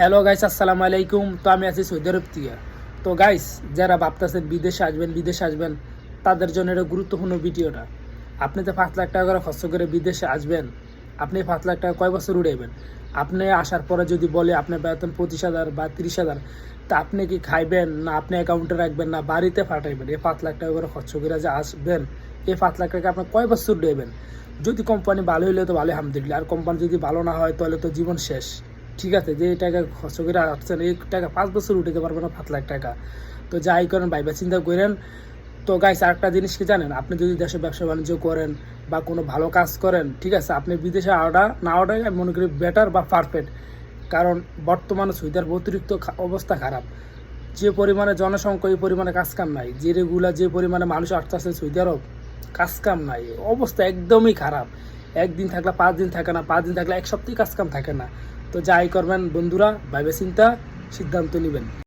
Hello guys আসসালামু আলাইকুম। তো আমি আছি সৌদি আরব থেকে। তো গাইস যারা ভাবতেছেন বিদেশে আসবেন বিদেশে আসবেন, তাদের জন্য এটা গুরুত্বপূর্ণ ভিডিওটা। আপনি তো পাঁচ লাখ টাকা করে খরচ করে বিদেশে আসবেন, আপনি পাঁচ লাখ টাকা কয় বছর উড়াইবেন? আপনি আসার পরে যদি বলে আপনার বেতন পঁচিশ হাজার বা তিরিশ হাজার, তা আপনি কি খাইবেন না আপনি অ্যাকাউন্টে রাখবেন না বাড়িতে পাঠাইবেন? এই পাঁচ লাখ টাকা করে খরচ করে যে আসবেন, এই পাঁচ লাখ টাকা আপনি কয় বছর উড়াইবেন? যদি কোম্পানি ভালো হইলে তো ভালো, আলহামদুলিল্লাহ। আর কোম্পানি যদি ভালো না হয়, তাহলে তো জীবন শেষ। ঠিক আছে, যে টাকা খরচ করে আসছেন, এই টাকা পাঁচ বছর উঠাতে পারবেন না, পাঁচ লাখ টাকা। তো যাই করেন ভাইবা চিন্তা করেন। তো গাইস আরেকটা জিনিস কি জানেন? আপনি যদি দেশে ব্যবসা বাণিজ্য করেন বা কোনো ভালো কাজ করেন, ঠিক আছে, আপনি বিদেশে আওয়া না ওটাই আমি মনে করি বেটার বা পারফেক্ট কারণ বর্তমানে সুইদার অতিরিক্ত অবস্থা খারাপ। যে পরিমাণে জনসংখ্যা, এই পরিমাণে কাজ কাম নাই। যে রেগুলা যে পরিমাণে মানুষ আসছে সৌদি আরব, কাজ কাম নাই। অবস্থা একদমই খারাপ। একদিন থাকলে পাঁচ দিন থাকে না, পাঁচ দিন থাকলে এক সপ্তাহে কাজ কাম থাকে না। তো যাই করবেন বন্ধুরা ভাইবে চিন্তা সিদ্ধান্ত নেবেন।